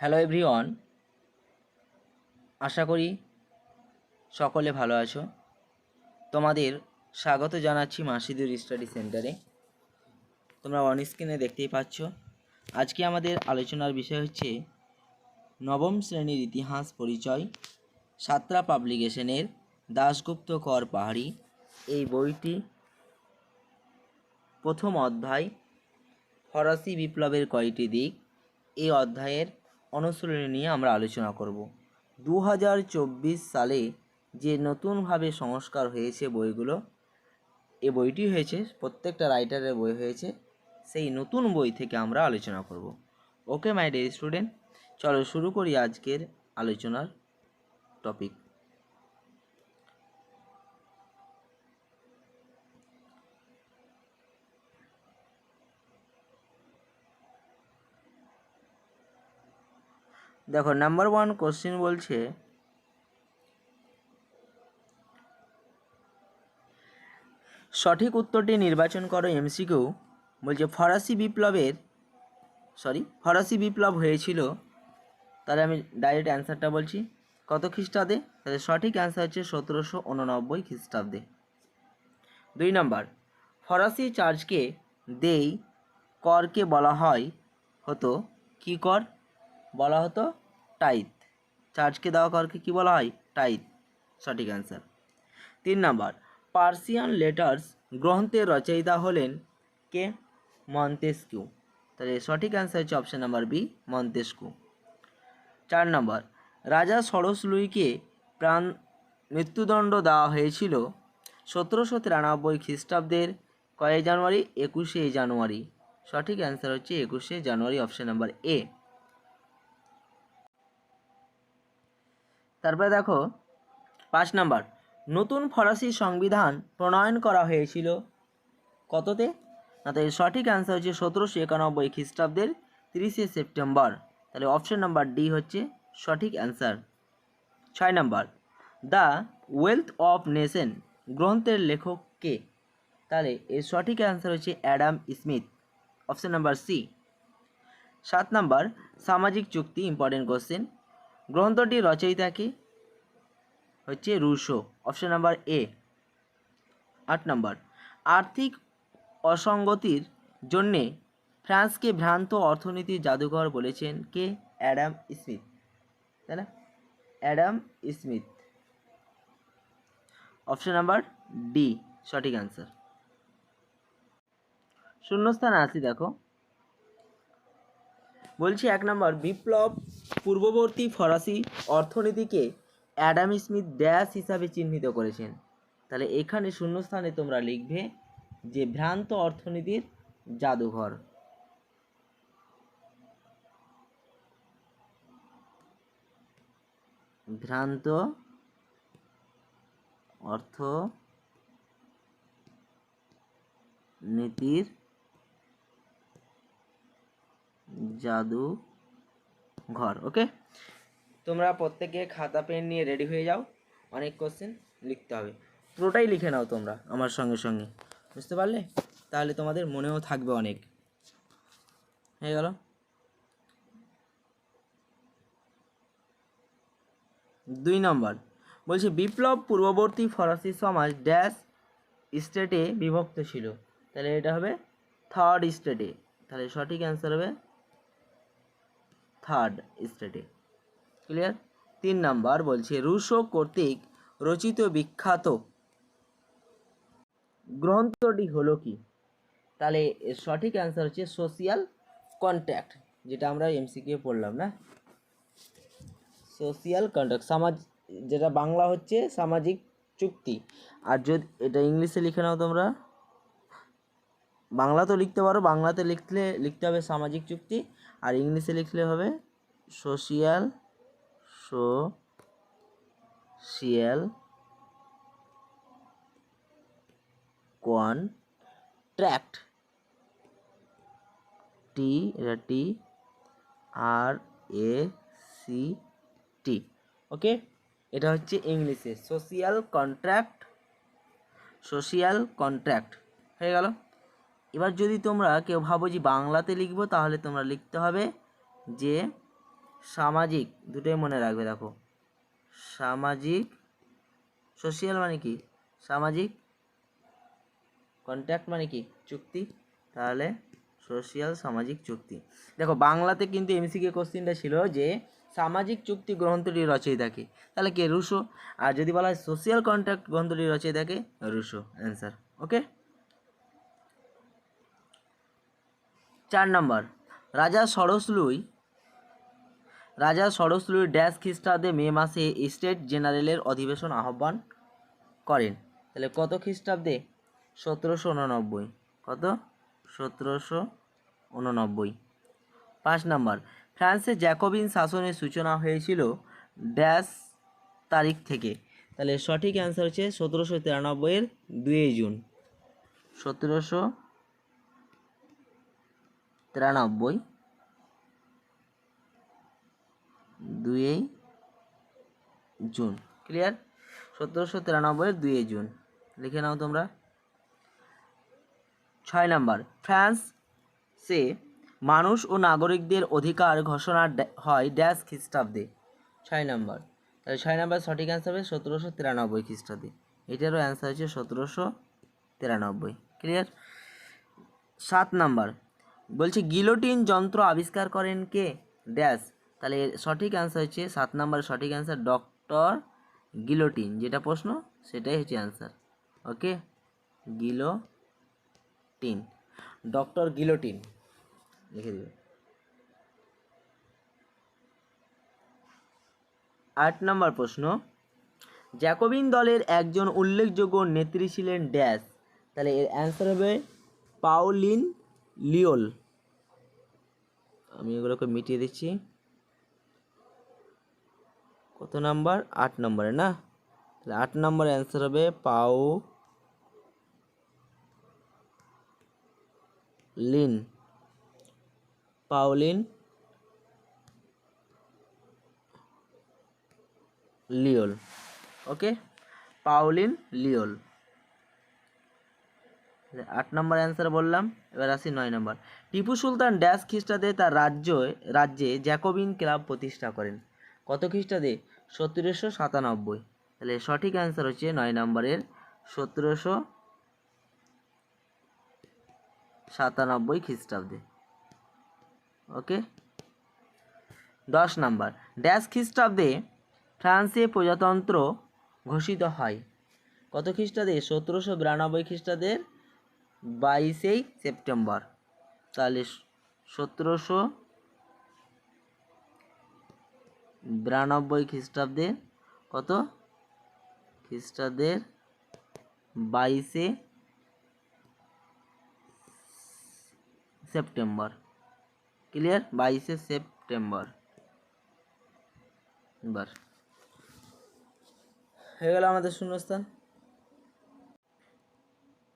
Hello everyone আশা করি সকলে ভালো আছো। তোমাদের স্বাগত জানাচ্ছি মাসিদুর স্টাডি সেন্টারে। তোমরা অন স্ক্রিনে দেখতেই পাচ্ছ। আজকে আমাদের আলোচনার বিষয় হচ্ছে নবম শ্রেণির ইতিহাস পরিচয়, সাতরা পাবলিকেশনের দাশগুপ্ত কর পাহাড়ি। এই বইটি প্রথম অধ্যায়, ফরাসি বিপ্লবের কয়টি দিক। এই অধ্যায়ের অনুশীলনী নিয়ে আমরা আলোচনা করব। দু হাজার চব্বিশ সালে যে নতুনভাবে সংস্কার হয়েছে বইগুলো, এ বইটি হয়েছে, প্রত্যেকটা রাইটারের বই হয়েছে, সেই নতুন বই থেকে আমরা আলোচনা করব। ওকে মাই ডিয়ার স্টুডেন্ট, চলো শুরু করি আজকের আলোচনার টপিক। দেখো নাম্বার ওয়ান কোশ্চেন বলছে, সঠিক উত্তরটি নির্বাচন করো এমসিকিউ বলছে, ফরাসি বিপ্লবের সরি ফরাসি বিপ্লব হয়েছিল, তাহলে আমি ডাইরেক্ট অ্যান্সারটা বলছি, কত খ্রিস্টাব্দে? তাহলে সঠিক অ্যান্সার হচ্ছে সতেরোশো উননব্বই খ্রিস্টাব্দে। দুই নম্বর ফরাসি চার্চকে দেই করকে বলা হয়, হতো কি কর? বলা হতো টাইত চার্চকে দেওয়া করকে কি বলা হয়? টাইত সঠিক অ্যান্সার। তিন নম্বর, পার্সিয়ান লেটার্স গ্রন্থের রচয়িতা হলেন কে? মন্তেস্কিউ। তাহলে সঠিক অ্যান্সার হচ্ছে অপশান নাম্বার বি মন্তেস্কু চার নম্বর, রাজা সরস লুইকে প্রাণ মৃত্যুদণ্ড দেওয়া হয়েছিল সতেরোশো তিরানব্বই খ্রিস্টাব্দের কয় জানুয়ারি? একুশে জানুয়ারি। সঠিক অ্যান্সার হচ্ছে একুশে জানুয়ারি, অপশান নাম্বার এ। তারপরে দেখো, পাঁচ নাম্বার, নতুন ফরাসি সংবিধান প্রণয়ন করা হয়েছিল। কততে? না তো এর সঠিক অ্যান্সার হচ্ছে সতেরোশো একানব্বই খ্রিস্টাব্দের তিরিশে সেপ্টেম্বর। তাহলে অপশন নাম্বার ডি হচ্ছে সঠিক অ্যান্সার ছয় number the wealth of nation গ্রন্থের লেখক কে? তাহলে এর সঠিক অ্যান্সার হচ্ছে Adam Smith. Option number C সাত নাম্বার, সামাজিক চুক্তি ইম্পর্টেন্ট কোশ্চেন গ্রন্থটির রচয়িতা কি? হচ্ছে রুশো অপশন নাম্বার এ আট নাম্বার আর্থিক অসঙ্গতির জন্যে ফ্রান্সকে ভ্রান্ত অর্থনীতির জাদুঘর বলেছেন কে? Adam Smith. তাই না? Adam Smith. Option number D সঠিক অ্যান্সার শূন্যস্থান আসি দেখো। বলছি এক নম্বর, বিপ্লব পূর্ববর্তী ফরাসি অর্থনীতিকে অ্যাডাম স্মিথ ড্যাশ হিসাবে চিহ্নিত করেছেন। তাহলে এখানে শূন্যস্থানে তোমরা লিখবে যে ভ্রান্ত অর্থনীতির জাদুঘর। ভ্রান্ত অর্থ নীতির জাদু ঘর ওকে তোমরা প্রত্যেকে খাতা, পেন নিয়ে রেডি হয়ে যাও। অনেক কোশ্চেন লিখতে হবে। পুরোটাই লিখে নাও তোমরা আমার সঙ্গে সঙ্গে। বুঝতে পারলে? তাহলে তোমাদের মনেও থাকবে অনেক। হয়ে গেল? দুই নম্বর। বলছি, বিপ্লব পূর্ববর্তী ফরাসি সমাজ ড্যাশ স্টেটে বিভক্ত ছিল। তাহলে এটা হবে থার্ড স্টেটে তাহলে সঠিক অ্যান্সার হবে থার্ড স্টেটে। ক্লিয়ার তিন নাম্বার বলছে, রুশো কর্তৃক রচিত বিখ্যাত গ্রন্থটি হলো কি? তাহলে এর সঠিক অ্যান্সার হচ্ছে সোশিয়াল কন্ট্যাক্ট যেটা আমরা এমসিকিউ পড়লাম, না? সোশিয়াল কন্ট্যাক্ট সমাজ, যেটা বাংলা হচ্ছে সামাজিক চুক্তি। আর যদি, এটা ইংলিশে লিখে নাও তোমরা। বাংলা তো লিখতে পারো, বাংলাতে লিখলে, লিখতে হবে সামাজিক চুক্তি, আর ইংলিশে লিখলে হবে সোশিয়াল সোশিয়াল কন্ট্র্যাক্ট টি, এটা টি, আর, এ, সি, টি। ওকে? এটা হচ্ছে ইংলিশে। Social contract social contract. হয়ে গেল। এবার যদি তোমরা কেউ ভাবো যে বাংলাতে লিখব, তাহলে তোমরা লিখতে হবে যে সামাজিক, দুটোই মনে রাখবে দেখো। সামাজিক সোশিয়াল মানে কি? সামাজিক কন্ট্যাক্ট মানে কি? চুক্তি। তাহলে সোশিয়াল সামাজিক চুক্তি। দেখো, বাংলাতে কিন্তু এমসিকে কোশ্চিনটা ছিল যে, সামাজিক চুক্তি গ্রন্থটি রচয়িতাকে তাহলে কে? রুশো। আর যদি বলা হয় সোশিয়াল কন্ট্যাক্ট গ্রন্থটি রচয়িতাকে রুশো। অ্যান্সার ওকে চার নম্বর রাজা সরসলুই রাজা সরসলুই ড্যাশ খ্রিস্টাব্দে মে মাসে স্টেট জেনারেলের অধিবেশন আহ্বান করেন। তাহলে কত খ্রিস্টাব্দে? সতেরোশো উননব্বই। কত? সতেরোশো উননব্বই। পাঁচ নম্বর। ফ্রান্সে জ্যাকোবিন শাসনের সূচনা হয়েছিল ড্যাশ তারিখ থেকে। তাহলে সঠিক অ্যান্সার হচ্ছে সতেরোশো তিরানব্বইয়ের দুই জুন। সতেরোশো তিরানব্বই। দুই জুন। ক্লিয়ার সতেরোশো তিরানব্বইয়ের দুই জুন। লিখে নাও তোমরা। ছয় নাম্বার। সে মানুষ ও নাগরিকদের অধিকার ঘোষণা হয় ড্যাশ খ্রিস্টাব্দে। ছয় নাম্বার। তাহলে ছয় নাম্বার সঠিক অ্যান্সার হবে সতেরোশো তিরানব্বই খ্রিস্টাব্দে। এটারও অ্যান্সার হচ্ছে সতেরোশো তিরানব্বই। ক্লিয়ার সাত নাম্বার। বলছে গিলোটিন যন্ত্র আবিষ্কার করেন কে? ড্যাশ। তাহলে সঠিক অ্যান্সার হচ্ছে সাত নম্বরের সঠিক অ্যান্সার ডক্টর গিলোটিন যেটা প্রশ্ন, সেটাই হচ্ছে answer okay guillotine doctor guillotine লিখে দিবে। আট নম্বর প্রশ্ন। জ্যাকোবিন দলের একজন উল্লেখযোগ্য নেত্রী ছিলেন ড্যাশ। তাহলে এর অ্যান্সার হবে পাওলিন লিওল। আমি এগুলোকে মিটিয়ে দিচ্ছি। কত নাম্বার? আট নম্বরে না? তাহলে আট নম্বরে অ্যান্সার হবে পাউ লিন। পাউলিন লিওল। ওকে? পাউলিন লিওল। আট নম্বর অ্যান্সার বললাম, এবার আসি নয় নম্বর। টিপু সুলতান ড্যাশ খ্রিস্টাব্দে তার রাজ্য, রাজ্যে জ্যাকোবিন ক্লাব প্রতিষ্ঠা করেন। কত খ্রিস্টাব্দে? সতেরোশো সাতানব্বই। তাহলে সঠিক অ্যান্সার হচ্ছে নয় নম্বরের সতেরোশো সাতানব্বই খ্রিস্টাব্দে। ওকে? দশ নম্বর। ড্যাশ খ্রিস্টাব্দে ফ্রান্সে প্রজাতন্ত্র ঘোষিত হয়। কত খ্রিস্টাব্দে? সতেরোশো বিরানব্বই খ্রিস্টাব্দের বাইশেই সেপ্টেম্বর। তাহলে সতেরোশো বিরানব্বই খ্রিস্টাব্দে, কত? খ্রিস্টাব্দের বাইশে সেপ্টেম্বর। ক্লিয়ার? বাইশে সেপ্টেম্বর। এবার। হয়ে গেল আমাদের শূন্যস্থান।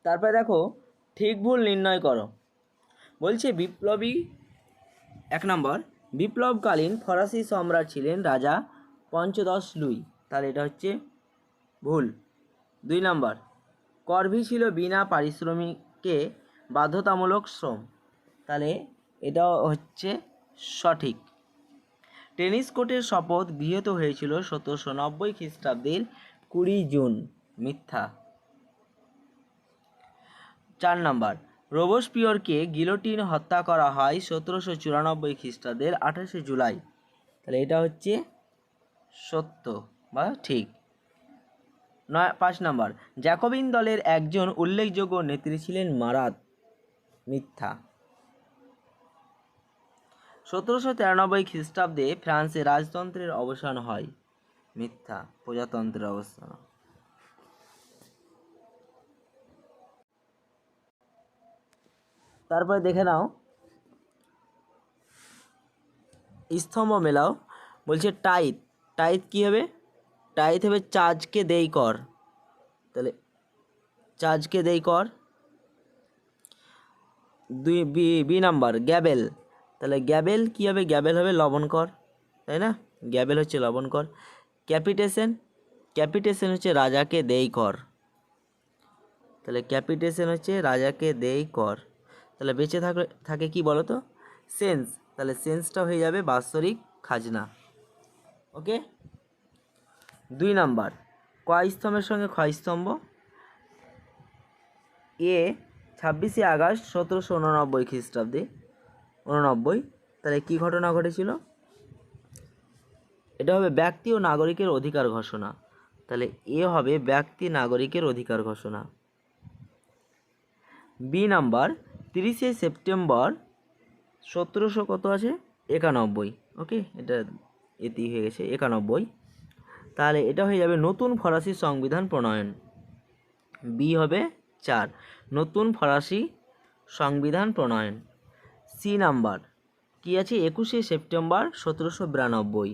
তারপরে দেখো, ঠিক ভুল নির্ণয় করো। বলছে বিপ্লবী, এক নম্বর বিপ্লবকালীন ফরাসি সম্রাট ছিলেন রাজা পঞ্চদশ লুই। তাহলে এটা হচ্ছে ভুল। দুই নম্বর, করভি ছিল বিনা পারিশ্রমিকে বাধ্যতামূলক শ্রম। তাহলে এটাও হচ্ছে সঠিক। টেনিস কোর্টের শপথ গৃহীত হয়েছিল সতেরোশো নব্বই খ্রিস্টাব্দের কুড়ি জুন, মিথ্যা। চার নম্বর রোবসপিয়রকে গিলোটিন হত্যা করা হয় সতেরোশো চুরানব্বই খ্রিস্টাব্দের আঠাশে জুলাই। তাহলে এটা হচ্ছে সত্য বা ঠিক। নয়, পাঁচ নম্বর। জ্যাকোবিন দলের একজন উল্লেখযোগ্য নেত্রী ছিলেন মারাত মিথ্যা। সতেরোশো তিরানব্বই খ্রিস্টাব্দে ফ্রান্সে রাজতন্ত্রের অবসান হয় মিথ্যা, প্রজাতন্ত্রের অবস্থান তারপরে দেখে নাও। স্তম্ভ মেলাও। বলছে টাইট টাইট কী হবে? টাইট হবে চার্জকে দেই কর। তাহলে চার্জকে দেই কর। দুই, বি বি নাম্বার গ্যাবেল তাহলে গ্যাবেল কী হবে? গ্যাবেল হবে লবণ কর, তাই না? গ্যাবেল হচ্ছে লবণ কর। ক্যাপিটেশন ক্যাপিটেশন হচ্ছে রাজাকে দেই কর। তাহলে ক্যাপিটেশন হচ্ছে রাজাকে দেই কর। তাহলে বেঁচে থাকলে থাকে কি বলো তো সেন্স। তাহলে সেন্সটা হয়ে যাবে বাৎসরিক খাজনা। ওকে? দুই নাম্বার। কয় সঙ্গে ক্ষয় স্তম্ভ? এ ছাব্বিশে আগস্ট সতেরোশো উননব্বই খ্রিস্টাব্দে। উননব্বই। তাহলে কী ঘটনা ঘটেছিল? এটা হবে ব্যক্তি ও নাগরিকের অধিকার ঘোষণা। তাহলে এ হবে ব্যক্তি নাগরিকের অধিকার ঘোষণা। B number. তিরিশে সেপ্টেম্বর সতেরোশো কত আছে? একানব্বই ওকে এটা এতেই হয়ে গেছে, একানব্বই। তাহলে এটা হয়ে যাবে নতুন ফরাসি সংবিধান প্রণয়ন। বি হবে চার, নতুন ফরাসি সংবিধান প্রণয়ন। সি নাম্বার, কী আছে? একুশে সেপ্টেম্বর সতেরোশো বিরানব্বই।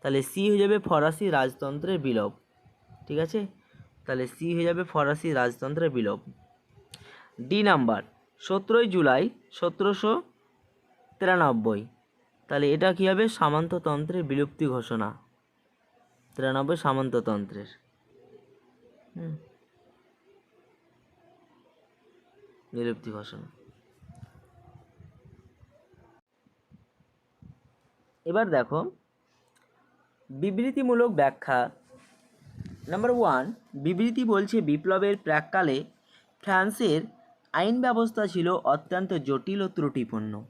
তাহলে সি হয়ে যাবে ফরাসি রাজতন্ত্রের বিলোপ, ঠিক আছে? তাহলে সি হয়ে যাবে ফরাসি রাজতন্ত্রের বিলোপ। ডি নাম্বার সতেরোই জুলাই সতেরোশো তিরানব্বই। তাহলে এটা কী হবে? সামন্ততন্ত্রের বিলুপ্তি ঘোষণা। তিরানব্বই সামন্ততন্ত্রের। বিলুপ্তি ঘোষণা। এবার দেখো, বিবৃতিমূলক ব্যাখ্যা। নাম্বার ওয়ান, বিবৃতি বলছে বিপ্লবের প্রাককালে ফ্রান্সের আইন ব্যবস্থা ছিল অত্যন্ত জটিল ও ত্রুটিপূর্ণ।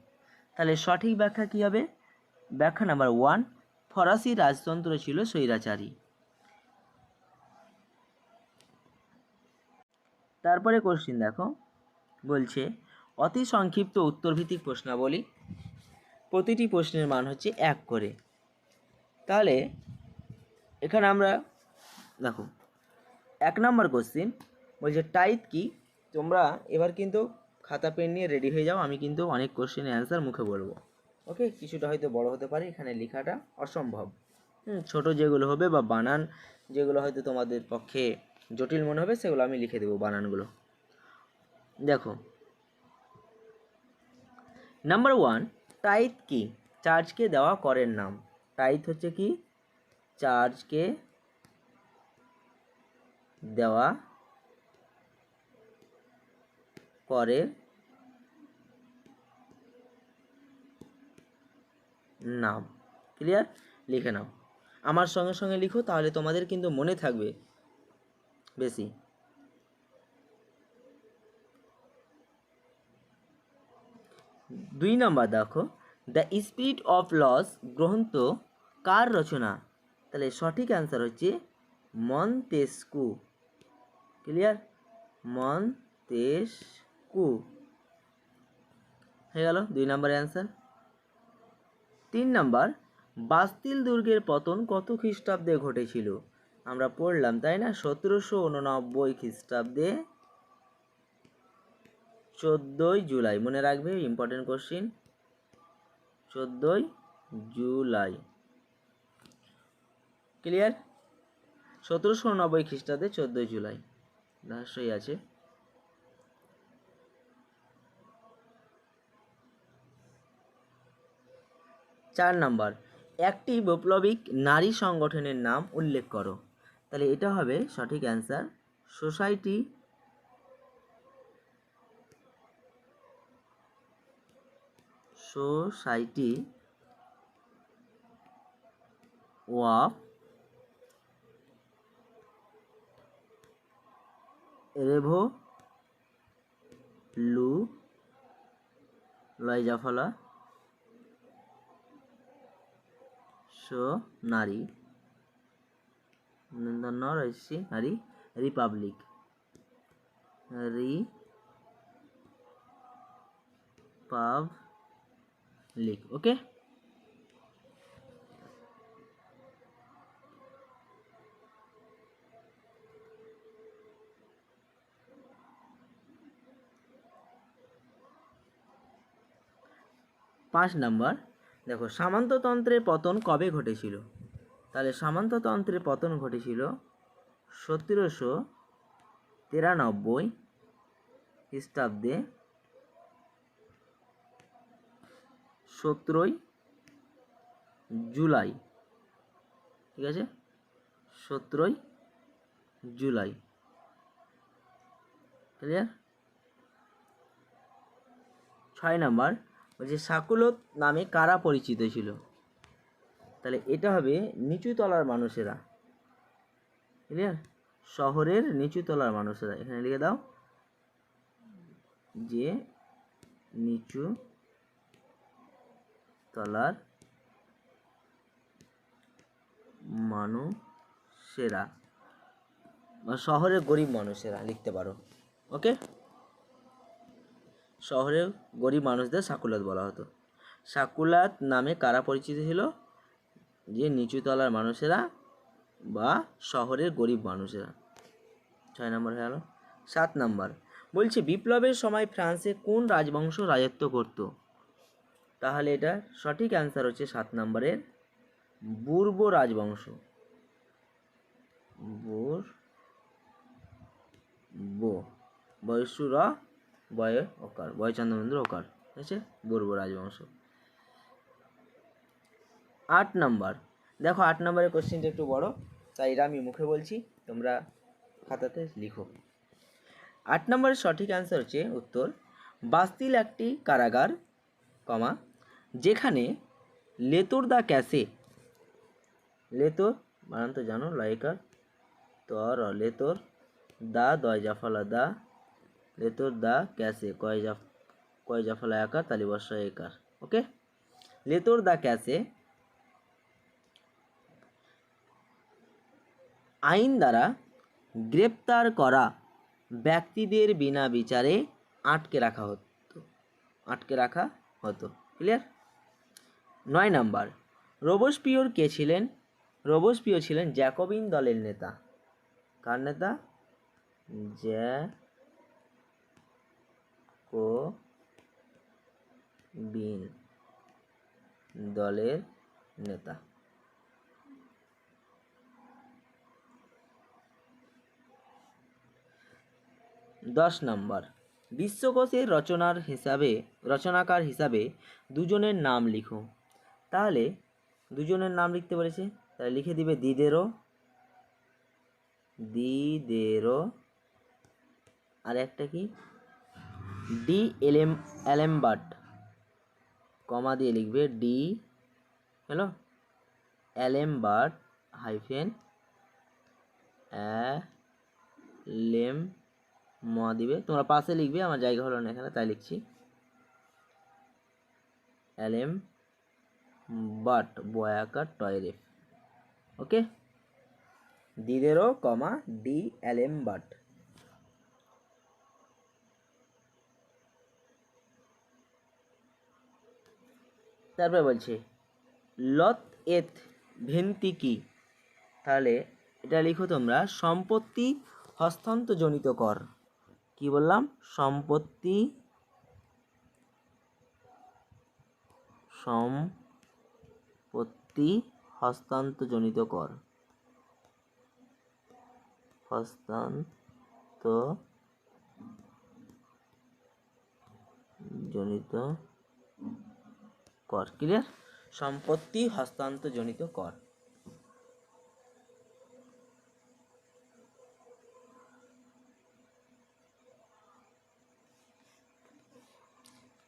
তাহলে সঠিক ব্যাখ্যা কী হবে? ব্যাখ্যা নাম্বার ওয়ান, ফরাসি রাজতন্ত্র ছিল স্বৈরাচারী। তারপরে কোশ্চিন দেখো। বলছে, অতি সংক্ষিপ্ত উত্তরভিত্তিক প্রশ্নাবলী। প্রতিটি প্রশ্নের মান হচ্ছে এক করে। তাহলে, এখানে আমরা দেখো, এক নম্বর কোশ্চিন বলছে টাইপ কি? তোমরা এবার কিন্তু খাতা, পেন নিয়ে রেডি হয়ে যাও। আমি কিন্তু অনেক কোশ্চেনের অ্যান্সার মুখে বলব। ওকে কিছুটা হয়তো বড় হতে পারে। এখানে লেখাটা অসম্ভব। হুম, ছোটো যেগুলো হবে বা বানান, যেগুলো হয়তো তোমাদের পক্ষে জটিল মনে হবে, সেগুলো আমি লিখে দেবো বানানগুলো। দেখো। নাম্বার ওয়ান টাইট কি? চার্জকে দেওয়া করের নাম। টাইট হচ্ছে কি? চার্জকে দেওয়া করের নাম। ক্লিয়ার লিখে নাও। আমার সঙ্গে সঙ্গে লিখো, তাহলে তোমাদের কিন্তু মনে থাকবে। বেশি। দুই নম্বর দেখো। দ্য স্পিরিট অফ লস গ্রন্থ কার রচনা? তাহলে সঠিক অ্যান্সার হচ্ছে মন্তেস্কু। Clear Montesquieu. হয়ে গেল দুই নম্বরের অ্যান্সার। তিন নাম্বার, বাস্তিল দুর্গের পতন কত খ্রিস্টাব্দে ঘটেছিল? আমরা পড়লাম, তাই না? সতেরোশো উননব্বই খ্রিস্টাব্দে চোদ্দোই জুলাই। মনে রাখবে ইম্পর্টেন্ট কোশ্চিন চোদ্দোই জুলাই। ক্লিয়ার সতেরোশো উননব্বই খ্রিস্টাব্দে চোদ্দোই জুলাই। রহস্যই আছে। চার নাম্বার, একটি বৈপ্লবিক নারী সংগঠনের নাম উল্লেখ করো। তাহলে এটা হবে সঠিক অ্যান্সার, সোসাইটি সোসাইটি অফ রেভো লু লয়জাফলা সো নারী। ন রয়েছে। নারী রিপাবলিক। রি পাবলিক ওকে? পাঁচ নাম্বার। দেখো, সামন্ততন্ত্রের পতন কবে ঘটেছিল? তাহলে সামন্ততন্ত্রের পতন ঘটেছিল সতেরোশো তিরানব্বই খ্রিস্টাব্দে সতেরোই জুলাই। ঠিক আছে? সতেরোই জুলাই। ক্লিয়ার ছয় নাম্বার বলছে সাকুলত নামে কারা পরিচিত ছিল? তাহলে এটা হবে নিচু তলার মানুষেরা। ক্লিয়ার শহরের নিচু তলার মানুষেরা। এখানে লিখে দাও। যে নিচু তলার মানুষেরা শহরের গরিব মানুষেরা লিখতে পারো। ওকে শহরের গরিব মানুষদের সাকুলাত বলা হতো। সাকুলাত নামে কারা পরিচিত ছিল? যে নিচু তলার মানুষেরা বা শহরের গরিব মানুষেরা। ছয় নম্বর হয়ে গেল। সাত নম্বর। বলছে, বিপ্লবের সময় ফ্রান্সে কোন রাজবংশ রাজত্ব করত? তাহলে এটা সঠিক অ্যান্সার হচ্ছে সাত নম্বরের পূর্ব রাজবংশ। বুর বো বয়সু র বয়ে অকার বয়চন্দ্রমেন্দ্র অকার ঠিক আছে বর্ব রাজবংশ। আট নাম্বার, দেখো আট নম্বরের কোশ্চেনটা একটু বড়, তাই এটা আমি মুখে বলছি, তোমরা খাতাতে লিখো। আট নম্বরের সঠিক অ্যান্সার হচ্ছে উত্তর, বাস্তিল একটি কারাগার, কমা, যেখানে লেতর দা ক্যাসে, লেতর বানান তো জানো লয়কার তর, লেতর, দা, দয় জাফলা দা লেতর দা ক্যাসে, কয় জাফ, কয় জাফলা একার, তালি বর্ষা একার, ওকে? লেতর দা ক্যাসে আইন দ্বারা গ্রেপ্তার করা ব্যক্তিদের বিনা বিচারে আটকে রাখা হতো, আটকে রাখা হতো ক্লিয়ার নয় নাম্বার রোবসপিওর কে ছিলেন? রোবসপিও ছিলেন জ্যাকোবিন দলের নেতা। কার নেতা? জ্যা বিন দলের নেতা। দশ নম্বর, বিশ্বকোষের রচনার হিসাবে, রচনাকার হিসাবে দুজনের নাম লিখো। তাহলে দুজনের নাম লিখতে বলেছে, তাহলে লিখে দিবে দিদেরও দিদেরও আর একটা কি? ডি এলেম অ্যালেমবার্ট কমা দিয়ে লিখবে ডি হ্যালো অ্যালেমবার্ট হাইফেন লেম ম দিবে। তোমরা পাশে লিখবে, আমার জায়গা হলো না এখানে, তাই লিখছি। অ্যালেম বাট বয়াকার টয়রেফ ওকে দিদেরও কমা ডি অ্যালেম বাট তারপরে বলছে, লত এত ভেন্তি কি? তাহলে এটা লিখো তোমরা, সম্পত্তি হস্তান্তরজনিত কর। কি বললাম? সম্পত্তি সম্পত্তি হস্তান্তরজনিত কর। হস্তান্তর জনিত কর ক্লিয়ার সম্পত্তি হস্তান্তরজনিত কর।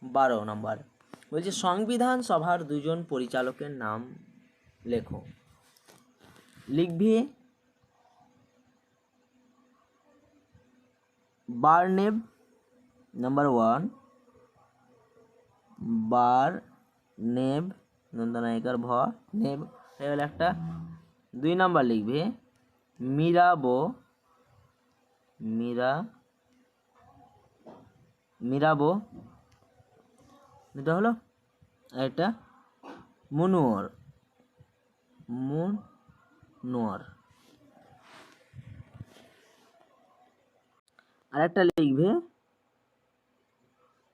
বারো নম্বর। বলছে, সংবিধান সভার দুজন পরিচালকের নাম লেখো। লিখবি, বারনেব নাম্বার ওয়ান বার নেব, নন্দনায়িকার ভ, নেব। গেল একটা দুই নাম্বার লিখবে, মিরাবো, মিরা, মিরাবো। এটা হলো এটা মনোয়ার মনোয়ার। আর একটা লিখবে,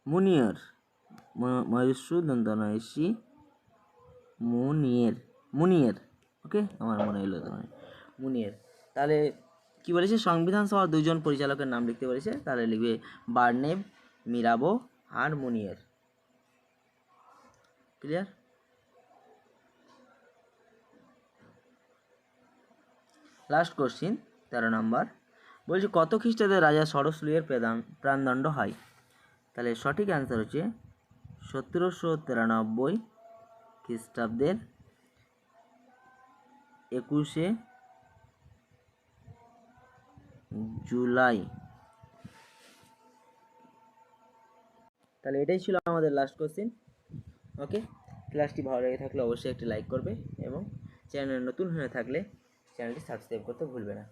মুনিয়র। ময়ূসু দন্তনয়সী মুনিয়ের মুনিয়ের ওকে আমার মনে এলো তোমার মুনিয়ের। তাহলে কি বলেছে? সংবিধান সভার দুজন পরিচালকের নাম লিখতে বলেছে। তাহলে লিখবে বার্নেব, মিরাবো আর মুনিয়ের। ক্লিয়ার লাস্ট কোশ্চিন তেরো নম্বর। বলছি, কত খ্রিস্টাব্দে রাজা প্রাণ প্রাণদণ্ড হয়? তাহলে সঠিক অ্যান্সার হচ্ছে সতেরোশো তিরানব্বই খ্রিস্টাব্দের একুশে জুলাই। তাহলে এটাই ছিল আমাদের লাস্ট কোশ্চেন ওকে ক্লাসটি ভালো লেগে থাকলে অবশ্যই একটি লাইক করবে এবং চ্যানেল নতুন হয়ে থাকলে চ্যানেলটি সাবস্ক্রাইব করতে ভুলবে না।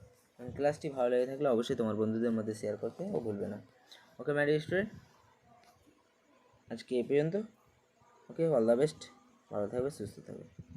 ক্লাসটি ভালো লেগে থাকলে অবশ্যই তোমার বন্ধুদের মধ্যে শেয়ার করতে ও ভুলবে না। ওকে ম্যাডি স্টুডেন্ট আজকে এ পর্যন্ত। ওকে অল দ্য বেস্ট ভালো থাকবে সুস্থ থাকবে।